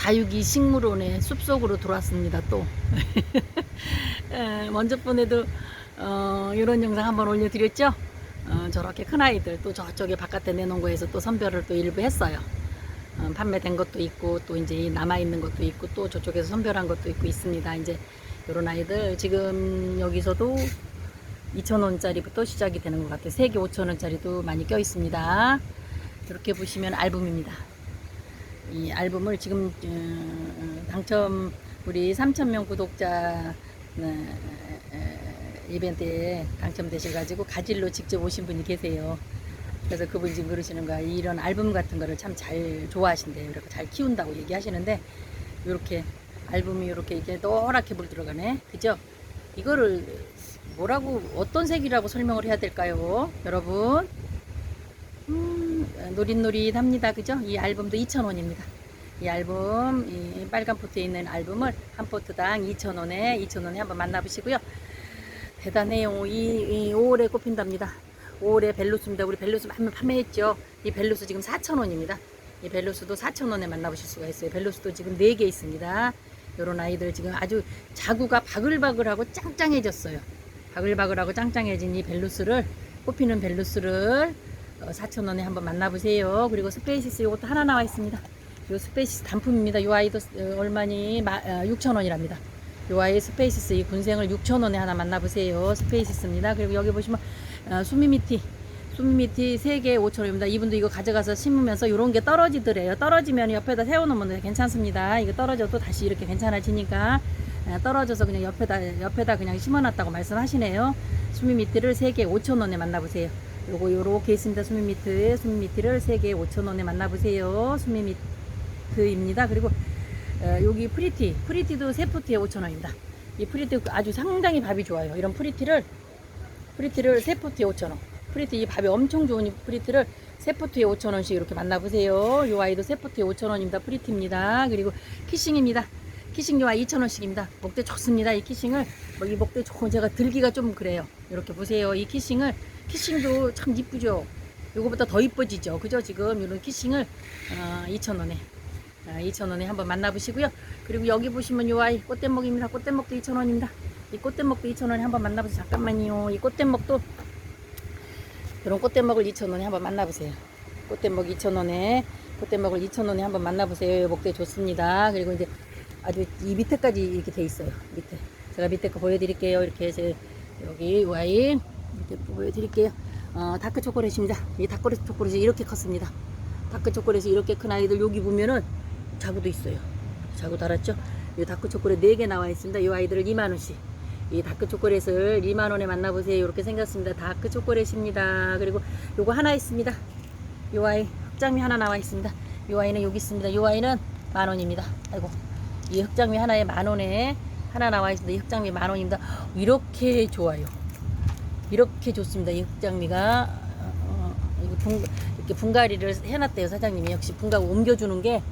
다육이 식물원의 숲속으로 들어왔습니다. 또 에, 먼저 번에도 어, 이런 영상 한번 올려드렸죠. 어, 저렇게 큰 아이들 또 저쪽에 바깥에 내놓은 거에서 또 선별을 또 일부 했어요. 어, 판매된 것도 있고 또 이제 남아 있는 것도 있고 또 저쪽에서 선별한 것도 있고 있습니다. 이제 이런 아이들 지금 여기서도 2,000원짜리부터 시작이 되는 것 같아요. 3개 5,000원짜리도 많이 껴 있습니다. 이렇게 보시면 앨범입니다. 이 앨범을 지금 어, 당첨 우리 3,000명 구독자 어, 어, 이벤트에 당첨되셔가지고 가질로 직접 오신 분이 계세요. 그래서 그분이 지금 그러시는 거야. 이런 앨범 같은 거를 참 잘 좋아하신대요. 이렇게 잘 키운다고 얘기하시는데, 이렇게 앨범이 이렇게 이게 노랗게 물 들어가네. 그죠? 이거를 뭐라고, 어떤 색이라고 설명을 해야 될까요? 여러분? 음, 노릿노릿합니다. 그죠? 이 앨범도 2,000원입니다. 이 앨범, 이 빨간 포트에 있는 앨범을 한 포트당 2,000원에, 2,000원에 한번 만나보시고요. 대단해요. 이, 이 5월에 꼽힌답니다. 5월에 벨루스입니다. 우리 벨루스 한번 판매했죠. 이 벨루스 지금 4,000원입니다. 이 벨루스도 4,000원에 만나보실 수가 있어요. 벨루스도 지금 4개 있습니다. 요런 아이들 지금 아주 자구가 바글바글하고 짱짱해졌어요. 바글바글하고 짱짱해진 이 벨루스를, 뽑히는 벨루스를 4,000원에 한번 만나보세요. 그리고 스페이시스 요것도 하나 나와 있습니다. 요 스페이시스 단품입니다. 요 아이도 어, 얼마니? 6,000원이랍니다. 요 아이 스페이시스 이 군생을 6,000원에 하나 만나보세요. 스페이시스입니다. 그리고 여기 보시면 어, 수미미티 수미미티 3개 5,000원입니다. 이분도 이거 가져가서 심으면서 이런 게 떨어지더래요. 떨어지면 옆에다 세워놓으면 괜찮습니다. 이거 떨어져도 다시 이렇게 괜찮아지니까 어, 떨어져서 그냥 옆에다 옆에다 그냥 심어놨다고 말씀하시네요. 수미미티를 3개 5,000원에 만나보세요. 요거 요렇게 있습니다. 수미미트 수미미티를 3개 5,000원에 만나보세요. 수미미트입니다. 그리고 어, 여기 프리티 프리티도 세 포트에 5,000원입니다. 이 프리티 아주 상당히 밥이 좋아요. 이런 프리티를 프리티를 세 포트에 5,000원. 프리티 이 밥이 엄청 좋은 이 프리티를 세 포트에 5,000원씩 이렇게 만나보세요. 요 아이도 세 포트에 5,000원입니다. 프리티입니다. 그리고 키싱입니다. 키싱 요 아이 2,000원씩입니다. 목대 좋습니다. 이 키싱을 뭐 이 목대 좋고 제가 들기가 좀 그래요. 이렇게 보세요. 이 키싱을 키싱도 참 이쁘죠. 요거보다 더 이뻐지죠. 그죠? 지금 이런 키싱을 어, 2,000원에 아, 2,000원에 한번 만나보시고요. 그리고 여기 보시면 요 아이 꽃대목입니다. 꽃대목도 2,000원입니다. 이 꽃대목도 2,000원에 한번 만나보세요. 잠깐만요. 이 꽃대목도 이런 꽃대목을 2,000원에 한번 만나보세요. 꽃대목 2,000원에 꽃대목을 2,000원에 한번 만나보세요. 이 목대 좋습니다. 그리고 이제 아주 이 밑에까지 이렇게 돼 있어요. 밑에 제가 밑에 거 보여드릴게요. 이렇게 제 여기 요아 이 이렇게 보여드릴게요. 어, 다크 초콜릿입니다. 이 다크 초콜릿이 이렇게 컸습니다. 다크 초콜릿이 이렇게 큰 아이들 여기 보면은 자구도 있어요. 자구 달았죠? 이 다크 초콜릿 4개 나와 있습니다. 이 아이들을 2만원씩. 이 다크 초콜릿을 2만원에 만나보세요. 이렇게 생겼습니다. 다크 초콜릿입니다. 그리고 요거 하나 있습니다. 요 아이 흑장미 하나 나와 있습니다. 요 아이는 여기 있습니다. 요 아이는 만원입니다. 아이고. 이 흑장미 하나에 만원에 하나 나와 있습니다. 이 흑장미 만원입니다. 이렇게 좋아요. 이렇게 좋습니다. 이 흑장미가. 어, 어, 분, 이렇게 분갈이를 해놨대요. 사장님이. 역시 분갈이 옮겨주는 게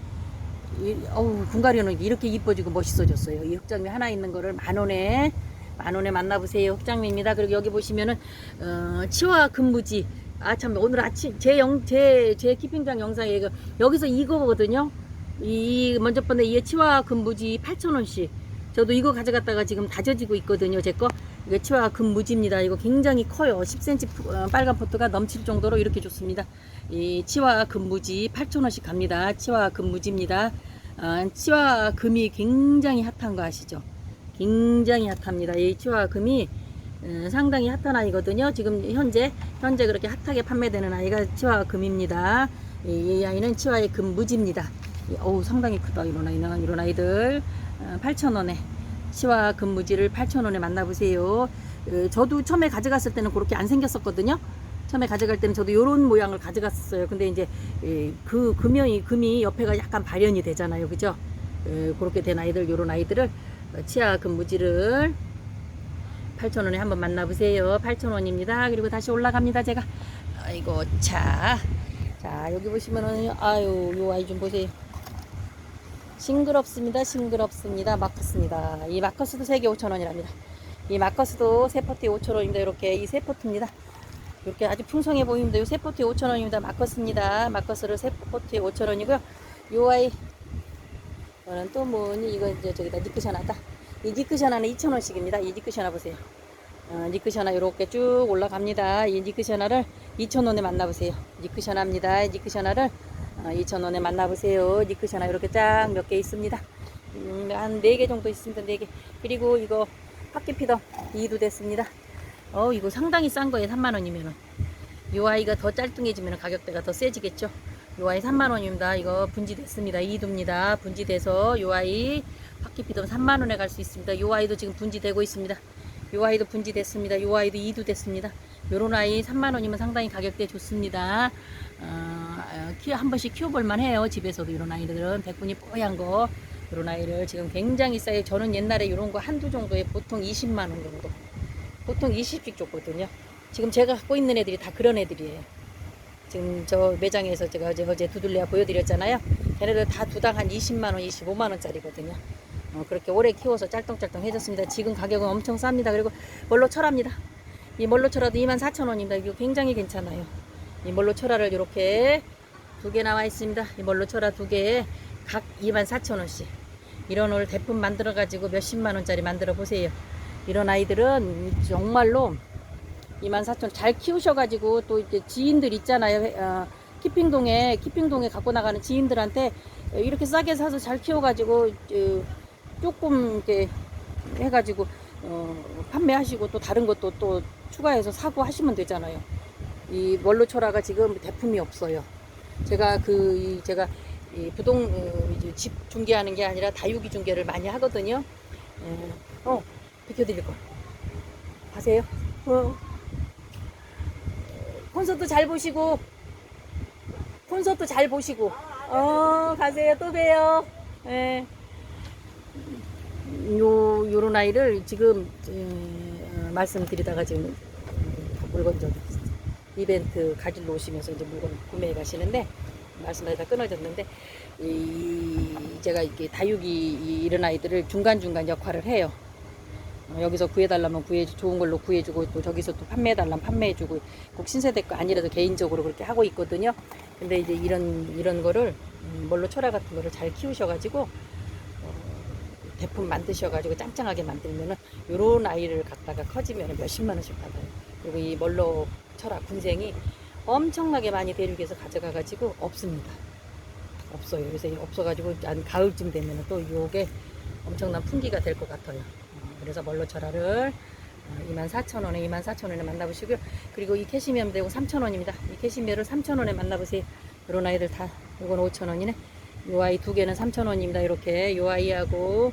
이- 어우 분갈이는 이렇게 이뻐지고 멋있어졌어요. 이 흑장미 하나 있는 거를 만 원에 만 원에 만나보세요. 흑장미입니다. 그리고 여기 보시면은 어, 치와 근무지. 아 참 오늘 아침 제영제제 키핑장 영상에 이거 여기서 이거거든요. 이 먼저 번에 이 치와 근무지 8,000원씩. 저도 이거 가져갔다가 지금 다져지고 있거든요. 제 거. 이거 치와 근무지입니다. 이거 굉장히 커요. 10cm 푸- 어, 빨간 포트가 넘칠 정도로 이렇게 좋습니다. 이 치와 근무지 8,000원씩 갑니다. 치와 근무지입니다. 어, 치와 금이 굉장히 핫한 거 아시죠? 굉장히 핫합니다. 이 치와 금이 어, 상당히 핫한 아이거든요. 지금 현재 현재 그렇게 핫하게 판매되는 아이가 치와 금입니다. 이, 이 아이는 치와의 금무지입니다. 이, 어우 상당히 크다 이런 아이는 이런 아이들 어, 8,000원에 치와 금무지를 8,000원에 만나보세요. 어, 저도 처음에 가져갔을 때는 그렇게 안 생겼었거든요. 처음에 가져갈 때는 저도 이런 모양을 가져갔어요. 근데 이제 예, 그 금연이 금이 옆에가 약간 발현이 되잖아요, 그죠? 예, 그렇게 된 아이들, 요런 아이들을 어, 치아 금무지를 8,000원에 한번 만나보세요. 8,000원입니다. 그리고 다시 올라갑니다, 제가. 아이고, 자. 자, 여기 보시면은, 아유, 요 아이 좀 보세요. 싱그럽습니다. 싱그럽습니다. 마커스입니다. 이 마커스도 3개 5,000원이랍니다. 이 마커스도 세 포트에 5,000원입니다. 이렇게 이 세 포트입니다. 이렇게 아주 풍성해 보입니다. 세 포트에 5,000원입니다. 마커스입니다. 마커스를 세 포트에 5,000원이고요. 요 아이 이거는 또 뭐니? 이거 이제 저기다 니크샤나다. 이 니크샤나는 2,000원씩입니다. 이 니크샤나 보세요. 어, 니크샤나 이렇게 쭉 올라갑니다. 이 니크샤나를 2,000원에 만나보세요. 니크샤나입니다. 이 니크샤나를 어, 2,000원에 만나보세요. 니크샤나 이렇게 쫙 몇 개 있습니다. 음, 한 4개 정도 있습니다. 4개. 그리고 이거 파키피더 2도 됐습니다. 어, 이거 상당히 싼 거예요. 3만원이면은. 요 아이가 더 짤뚱해지면 가격대가 더 세지겠죠. 요 아이 3만원입니다. 이거 분지됐습니다. 2도입니다. 분지돼서 요 아이 파키피더 3만원에 갈 수 있습니다. 요 아이도 지금 분지되고 있습니다. 요 아이도 분지됐습니다. 요 아이도 2도 됐습니다. 요런 아이 3만원이면 상당히 가격대 좋습니다. 어, 어, 키, 한 번씩 키워볼만 해요. 집에서도 이런 아이들은 백분이 뽀얀 거. 이런 아이를 지금 굉장히 싸요. 저는 옛날에 이런 거 한두 정도에 보통 20만 원 정도. 보통 20씩 줬거든요. 지금 제가 갖고 있는 애들이 다 그런 애들이에요. 지금 저 매장에서 제가 어제, 어제 두들레아 보여드렸잖아요. 걔네들 다 두당 한 20만원, 25만원짜리거든요. 어, 그렇게 오래 키워서 짤뚱짤뚱 해줬습니다. 지금 가격은 엄청 쌉니다. 그리고 멀로 철합니다. 이 멀로 철화도 24,000원입니다. 이거 굉장히 괜찮아요. 이 멀로 철화를 이렇게 두 개 나와 있습니다. 이 멀로 철화 두 개에 각 24,000원씩. 이런 올 대품 만들어 가지고 몇십만 원짜리 만들어 보세요. 이런 아이들은 정말로 24,000원 잘 키우셔 가지고 또 이제 지인들 있잖아요. 어, 키핑동에 키핑동에 갖고 나가는 지인들한테 이렇게 싸게 사서 잘 키워 가지고 어, 조금 이렇게 해 가지고 어, 판매하시고 또 다른 것도 또 추가해서 사고 하시면 되잖아요. 이 원로철화가 지금 대품이 없어요. 제가 그 이 제가 이 부동 어, 집 중개하는 게 아니라 다육이 중개를 많이 하거든요. 예. 어, 비켜드릴 거. 가세요. 어. 콘서트 잘 보시고 콘서트 잘 보시고 어 가세요 또 봬요. 예. 요 요런 아이를 지금 에, 어, 말씀드리다가 지금 음, 물건 좀 이벤트 가지러 오시면서 이제 물건 구매해 가시는데 말씀하다 끊어졌는데 이 제가 이렇게 다육이 이- 이런 아이들을 중간 중간 역할을 해요. 어, 여기서 구해달라면 구해 좋은 걸로 구해주고 또 저기서 또 판매해달라면 판매해주고 꼭 신세대 거 아니라도 개인적으로 그렇게 하고 있거든요. 근데 이제 이런 이런 거를 음, 뭘로 철화 같은 거를 잘 키우셔가지고 대품 만드셔가지고 짱짱하게 만들면은 요런 아이를 갖다가 커지면 몇십만 원씩 받아요. 그리고 이 멀로 철학 군생이 엄청나게 많이 대륙에서 가져가가지고 없습니다. 없어요. 그래서 없어가지고 한 가을쯤 되면은 또 요게 엄청난 풍기가 될 것 같아요. 어, 그래서 멀로 철화를 24,000원에 24,000원에 만나보시고요. 그리고 이 캐시미어 되고 3,000원입니다. 이 캐시미어를 3,000원에 만나보세요. 요런 아이들 다 요건 5,000원이네. 요 아이 두 개는 3,000원입니다. 이렇게 요 아이하고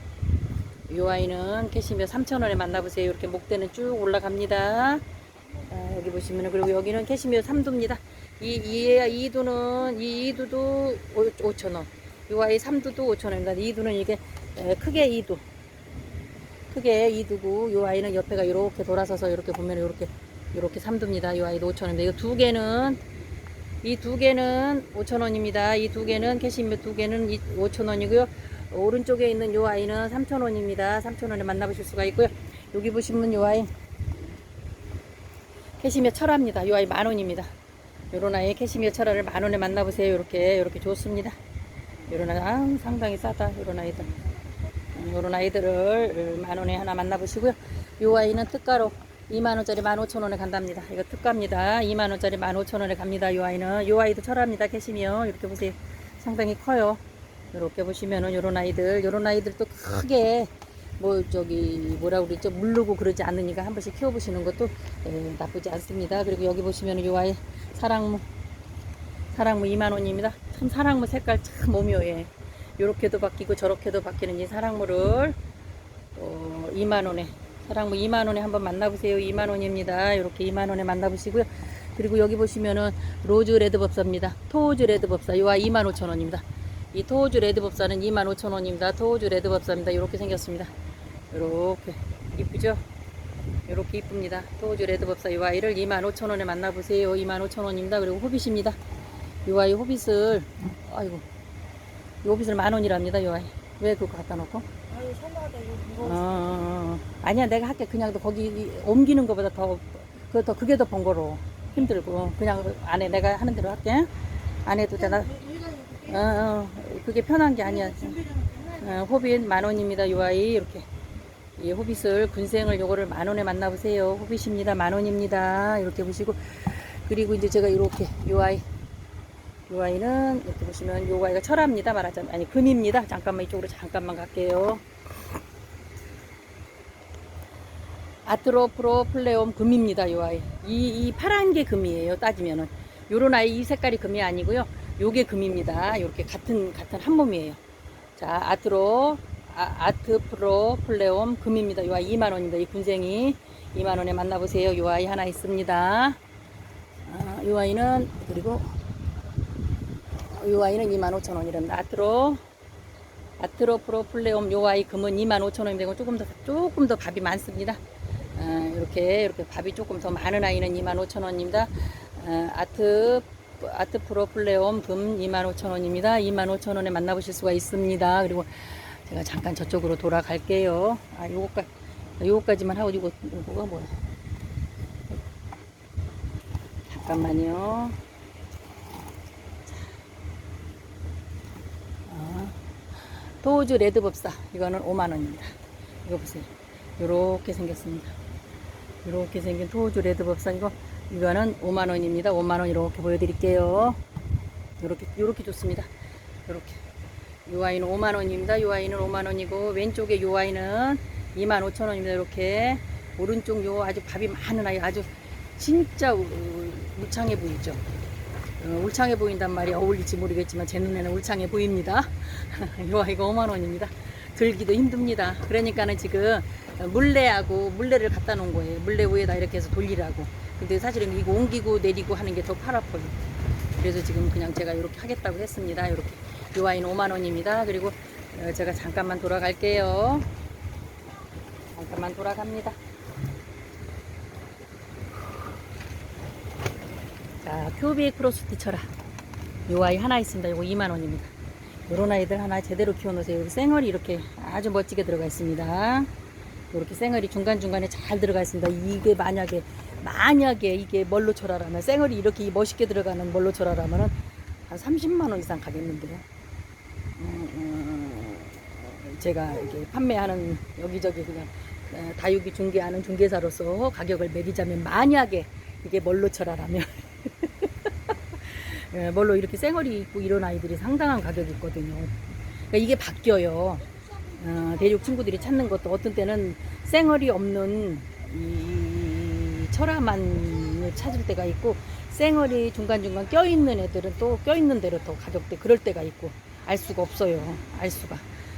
요 아이는 캐시미어 3,000원에 만나보세요. 이렇게 목대는 쭉 올라갑니다. 보시면은 그리고 여기는 캐시미어 3두입니다. 이, 이, 이두는 이 이두도 5,000원. 요 아이 3두도 5,000원입니다. 이두는 이게 에, 크게 이두. 크게 이두고 요 아이는 옆에가 이렇게 돌아서서 이렇게 보면 이렇게 이렇게 3두입니다. 요 아이도 5,000원인데 이거 두 개는 이 두 개는 5,000원입니다. 이 두 개는 캐시미어 두 개는 5,000원이고요. 오른쪽에 있는 요 아이는 3,000원입니다. 3,000원에 만나보실 수가 있고요. 여기 보시면 요 아이 캐시미어 철화입니다. 요 아이 만 원입니다. 요런 아이 캐시미어 철화를 만 원에 만나보세요. 이렇게 이렇게 좋습니다. 요런 아이 아, 상당히 싸다. 요런 아이들. 음, 요런 아이들을 만 원에 하나 만나보시고요. 요 아이는 특가로 2만원짜리 15,000원에 간답니다. 이거 특가입니다. 2만원짜리 15,000원에 갑니다. 요 아이는. 요 아이도 철합니다. 캐시미어. 이렇게 보세요. 상당히 커요. 이렇게 보시면은 요런 아이들, 요런 아이들 또 크게 뭐 저기 뭐라 그러죠 물르고 그러지 않으니까 한 번씩 키워보시는 것도 에, 나쁘지 않습니다. 그리고 여기 보시면은 요 아이 사랑무 사랑무 2만 원입니다. 참 사랑무 색깔 참 오묘해. 요렇게도 바뀌고 저렇게도 바뀌는 이 사랑무를 어, 2만 원에 사랑무 2만 원에 한번 만나보세요. 2만 원입니다. 이렇게 2만 원에 만나보시고요. 그리고 여기 보시면은 로즈 레드 법사입니다. 토우즈 레드 법사 요아 2만 5천 원입니다. 이 토우즈 레드 법사는 2만 5천 원입니다. 토우즈 레드 법사입니다. 이렇게 생겼습니다. 이렇게 이쁘죠? 이렇게 이쁩니다. 토우즈 레드 법사 이 아이를 2만 5천 원에 만나보세요. 2만 5천 원입니다. 그리고 호빗입니다. 이 아이 호빗을 아이고 이 호빗을 만 원이랍니다. 이 아이 왜 그거 갖다 놓고? 아유 손나다 이거 어, 무거워. 어, 어. 아니야 내가 할게 그냥 또 거기 옮기는 것보다 더 그 더 그게 더 번거로워 힘들고 그냥 안에 내가 하는 대로 할게 안 해도 되나 어, 어, 그게 편한 게 아니야 어, 호빗 만 원입니다. 요 아이 이렇게 이 호빗을 군생을 요거를 만 원에 만나보세요. 호빗입니다. 만 원입니다. 이렇게 보시고 그리고 이제 제가 이렇게 요 아이 요 아이는 이렇게 보시면 요 아이가 철합니다. 말하자면 아니 금입니다. 잠깐만 이쪽으로 잠깐만 갈게요. 아트로프로 플레옴 금입니다. 요 아이 이, 이 파란 게 금이에요. 따지면은 요런 아이 이 색깔이 금이 아니고요. 요게 금입니다. 요렇게 같은 같은 한 몸이에요. 자 아트로 아, 트 프로 플레옴 금입니다. 요 아이 2만 원입니다. 이 군생이 2만 원에 만나보세요. 요 아이 하나 있습니다. 아, 요 아이는 그리고 요 아이는 2만 5천 원이랍니다. 아트로 아트로 프로 플레옴 요 아이 금은 2만 5천 원이 되고 조금 더 조금 더 밥이 많습니다. 아, 이렇게 이렇게 밥이 조금 더 많은 아이는 2만 5천 원입니다. 아, 아트 아트 프로 플레옴 금 2만 5천 원입니다. 2만 5천 원에 만나보실 수가 있습니다. 그리고 제가 잠깐 저쪽으로 돌아갈게요. 아, 요거까 요거까지만 하고 이거 이거가 뭐야? 잠깐만요. 아, 도우즈 레드법사 이거는 5만 원입니다. 이거 보세요. 요렇게 생겼습니다. 이렇게 생긴 토우즈 레드법사 이거 이거는 5만 원입니다. 5만 원 이렇게 보여드릴게요. 이렇게 이렇게 좋습니다. 이렇게 이 아이는 5만 원입니다. 이 아이는 5만 원이고 왼쪽에 이 아이는 2만 5천 원입니다. 이렇게 오른쪽 요 아주 밥이 많은 아이 아주 진짜 우- 울창해 보이죠. 어, 울창해 보인단 말이 어울릴지 모르겠지만 제 눈에는 울창해 보입니다. 이 아이가 5만 원입니다. 들기도 힘듭니다. 그러니까는 지금 물레하고 물레를 갖다 놓은 거예요. 물레 위에다 이렇게 해서 돌리라고. 근데 사실은 이거 옮기고 내리고 하는 게 더 팔 아파요. 그래서 지금 그냥 제가 이렇게 하겠다고 했습니다. 이렇게. 이 아이는 5만 원입니다. 그리고 어, 제가 잠깐만 돌아갈게요. 잠깐만 돌아갑니다. 자, 큐비 크로스티 쳐라. 요 아이 하나 있습니다. 요거 2만 원입니다. 요런 아이들 하나 제대로 키워놓으세요. 여기 생얼이 이렇게 아주 멋지게 들어가 있습니다. 이렇게 생얼이 중간중간에 잘 들어가 있습니다. 이게 만약에 만약에 이게 멀로초라라면 생얼이 이렇게 멋있게 들어가는 멀로초라라면은 한 30만 원 이상 가겠는데요. 제가 이렇게 판매하는 여기저기 그냥 어, 다육이 중개하는 중개사로서 가격을 매기자면 만약에 이게 멀로초라라면 예, 뭘로 이렇게 쌩얼이 있고 이런 아이들이 상당한 가격이 있거든요. 그러니까 이게 바뀌어요. 어, 대륙 친구들이 찾는 것도 어떤 때는 쌩얼이 없는 이 철화만을 찾을 때가 있고 쌩얼이 중간중간 껴있는 애들은 또 껴있는 대로 또 가격대 그럴 때가 있고 알 수가 없어요. 알 수가.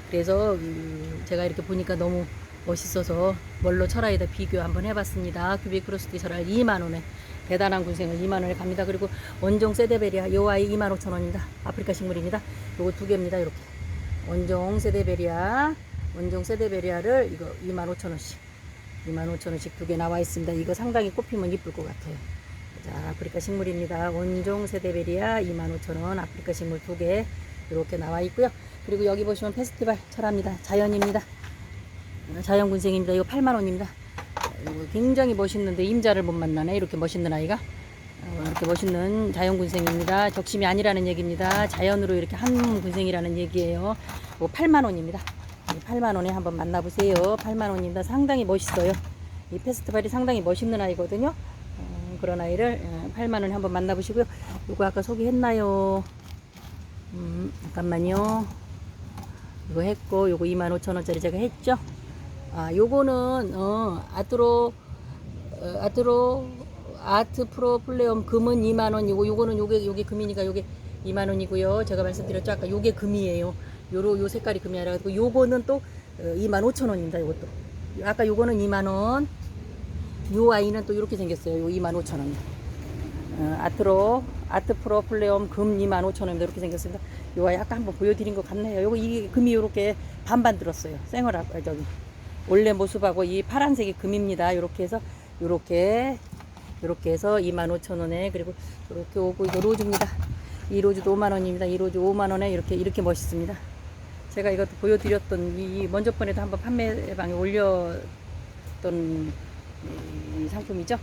그래서 음, 제가 이렇게 보니까 너무 멋있어서 뭘로 철화에다 비교 한번 해봤습니다. 큐빅 크로스티 철화 2만원에 대단한 군생을 2만원에 갑니다. 그리고 원종 세데베리아 요 아이 2만 5천 원입니다. 아프리카 식물입니다. 요거 두 개입니다. 이렇게 원종 세데베리아 원종 세데베리아를 이거 2만 5천 원씩 2만 5천 원씩 두 개 나와 있습니다. 이거 상당히 꼽히면 이쁠 것 같아요. 자 아프리카 식물입니다. 원종 세데베리아 2만 5천 원 아프리카 식물 두개 이렇게 나와 있고요. 그리고 여기 보시면 페스티벌 철합니다. 자연입니다. 자연 군생입니다. 이거 8만 원입니다. 이거 굉장히 멋있는데 임자를 못 만나네. 이렇게 멋있는 아이가. 어, 이렇게 멋있는 자연 군생입니다. 적심이 아니라는 얘기입니다. 자연으로 이렇게 한 군생이라는 얘기예요. 이거 8만 원입니다. 8만 원에 한번 만나보세요. 8만 원입니다. 상당히 멋있어요. 이 페스티벌이 상당히 멋있는 아이거든요. 어, 그런 아이를 어, 8만 원에 한번 만나보시고요. 이거 아까 소개했나요? 음, 잠깐만요. 이거 했고, 요거 25,000원짜리 제가 했죠? 아, 요거는, 어, 아트로, 어, 아트로, 아트 프로 플레엄 금은 2만원이고, 요거는 요게, 요게 금이니까 요게 2만원이고요. 제가 말씀드렸죠? 아까 요게 금이에요. 요로, 요 색깔이 금이 아니라, 고 요거는 또 어, 25,000원입니다. 요것도. 아까 요거는 2만원. 요 아이는 또 이렇게 생겼어요. 요 25,000원. 어, 아트로 아트 프로 플레엄 금 25,000원입니다. 이렇게 생겼습니다. 요 아이 아까 한번 보여드린 것 같네요. 요거 이 금이 이렇게 반반 들었어요. 생얼 아 저기 원래 모습하고 이 파란색이 금입니다. 이렇게 해서 요렇게 요렇게 해서 25,000원에 그리고 요렇게 오고 이거 로즈입니다. 이 로즈도 5만 원입니다. 이 로즈 5만 원에 이렇게 이렇게 멋있습니다. 제가 이것도 보여드렸던 이 먼저 번에도 한번 판매방에 올렸던 이 상품이죠.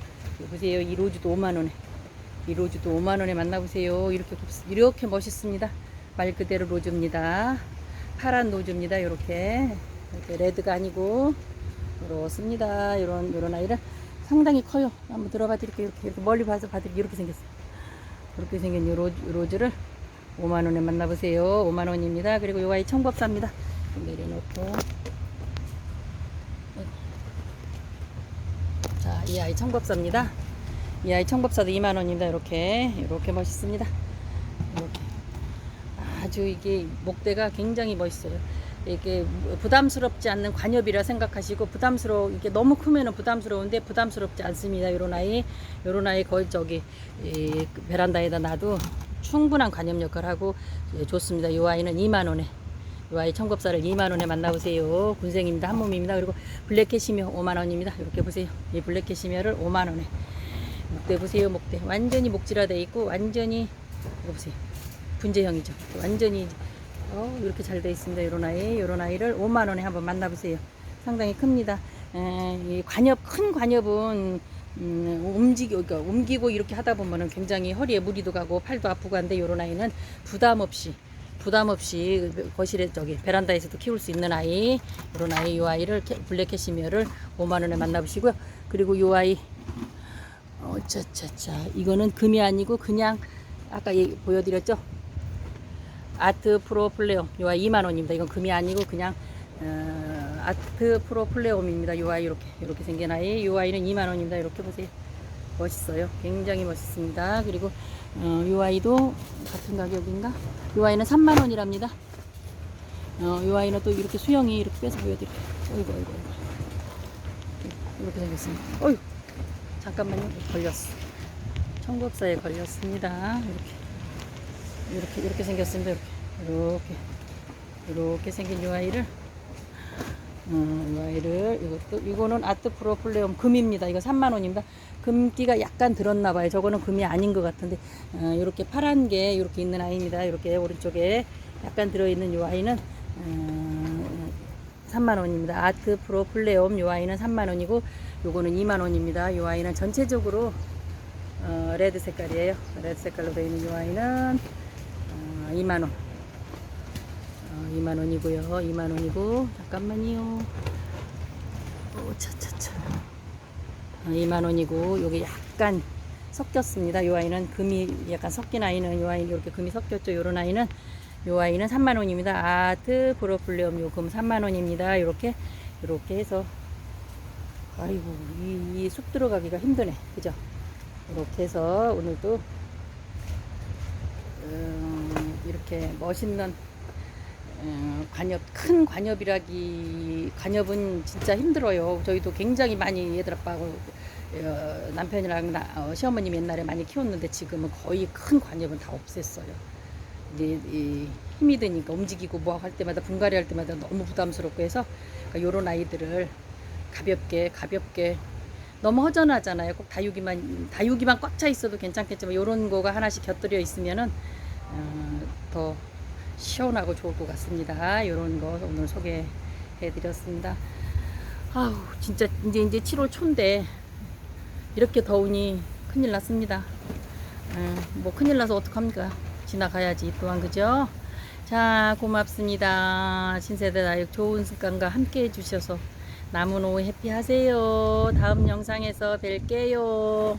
보세요. 이 로즈도 5만 원에 이 로즈도 5만 원에 만나보세요. 이렇게 이렇게 멋있습니다. 말 그대로 로즈입니다. 파란 노즈입니다. 이렇게 이렇게 레드가 아니고 그렇습니다. 이런 이런 아이를 상당히 커요. 한번 들어봐 드릴게요. 이렇게, 이렇게 멀리 봐서 봐드릴게요. 이렇게 생겼어요. 이렇게 생긴 이 로즈, 로즈를 5만 원에 만나보세요. 5만 원입니다. 그리고 요 아이 청법사입니다. 좀 내려놓고 자, 이 아이 청법사입니다. 이 아이 청법사도 2만 원입니다. 이렇게 이렇게 멋있습니다. 이렇게 아주 이게 목대가 굉장히 멋있어요. 이게 부담스럽지 않는 관엽이라 생각하시고 부담스러워 이게 너무 크면은 부담스러운데 부담스럽지 않습니다. 요런 아이 요런 아이 거의 저기 이 베란다에다 놔도 충분한 관엽 역할을 하고 예, 좋습니다. 이 아이는 2만 원에 이 아이 청급사를 2만 원에 만나보세요. 군생입니다. 한 몸입니다. 그리고 블랙 캐시미어 5만 원입니다. 이렇게 보세요. 이 블랙 캐시미어를 5만 원에 목대 보세요. 목대 완전히 목질화돼 있고 완전히 이거 보세요. 분재형이죠. 완전히 어, 이렇게 잘 돼 있습니다. 이런 아이, 이런 아이를 5만 원에 한번 만나보세요. 상당히 큽니다. 에, 이 관엽 큰 관엽은 음, 움직이, 그러니까 옮기고 이렇게 하다 보면은 굉장히 허리에 무리도 가고 팔도 아프고 한데 이런 아이는 부담 없이 부담 없이 거실에 저기 베란다에서도 키울 수 있는 아이 이런 아이 이 아이를 캐- 블랙 캐시미어를 5만 원에 만나보시고요. 그리고 이 아이 어차차차 이거는 금이 아니고 그냥 아까 얘 보여드렸죠? 아트 프로 플레옴 요 아이 2만 원입니다. 이건 금이 아니고 그냥 어, 아트 프로 플레옴입니다. 요 아이 이렇게 이렇게 생긴 아이. 요 아이는 2만 원입니다. 이렇게 보세요. 멋있어요. 굉장히 멋있습니다. 그리고 어, 요 아이도 같은 가격인가? 요 아이는 3만 원이랍니다. 어, 요 아이는 또 이렇게 수영이 이렇게 빼서 보여드릴게요. 어이구 어이구 이렇게 생겼습니다. 어이구 잠깐만요. 걸렸어. 청국사에 걸렸습니다. 이렇게. 이렇게 이렇게 생겼습니다. 이렇게. 이렇게. 이렇게 생긴 이 아이를. 음, 이 아이를. 이것도 이거는 아트 프로 플레옴 금입니다. 이거 3만 원입니다. 금기가 약간 들었나 봐요. 저거는 금이 아닌 것 같은데 어, 이렇게 파란 게 이렇게 있는 아이입니다. 이렇게 오른쪽에 약간 들어있는 이 아이는 어, 3만 원입니다. 아트 프로 플레옴 요 아이는 3만 원이고 요거는 2만 원입니다. 요 아이는 전체적으로 어, 레드 색깔이에요. 레드 색깔로 되어 있는 요 아이는 어, 2만 원. 어, 2만 원이고요. 2만 원이고 잠깐만요. 오 차차차. 어, 2만 원이고 요게 약간 섞였습니다. 요 아이는 금이 약간 섞인 아이는 요 아이는 이렇게 금이 섞였죠. 요런 아이는 요 아이는 3만 원입니다. 아트 브로플레엄 요금 3만 원입니다. 이렇게 이렇게 해서 아이고 이숲 들어가기가 힘드네. 그죠? 이렇게 해서 오늘도 음, 이렇게 멋있는 어, 관엽 큰 관엽이라기 관엽은 진짜 힘들어요. 저희도 굉장히 많이 얘들 아빠하고 어, 남편이랑 나, 어, 시어머님 옛날에 많이 키웠는데 지금은 거의 큰 관엽은 다 없앴어요. 이제 이 힘이 드니까 움직이고 뭐 할 때마다 분갈이 할 때마다 너무 부담스럽고 해서 그러니까 요런 아이들을 가볍게 가볍게 너무 허전하잖아요. 꼭 다육이만 다육이만 꽉 차 있어도 괜찮겠지만 요런 거가 하나씩 곁들여 있으면은 어, 더 시원하고 좋을 것 같습니다. 요런 거 오늘 소개해 드렸습니다. 아우 진짜 이제 이제 7월 초인데 이렇게 더우니 큰일 났습니다. 음, 뭐 큰일 나서 어떡합니까? 지나가야지 또한 그죠? 자 고맙습니다. 신세대 다육 좋은 습관과 함께 해주셔서 오후 해피하세요. 다음 영상에서 뵐게요.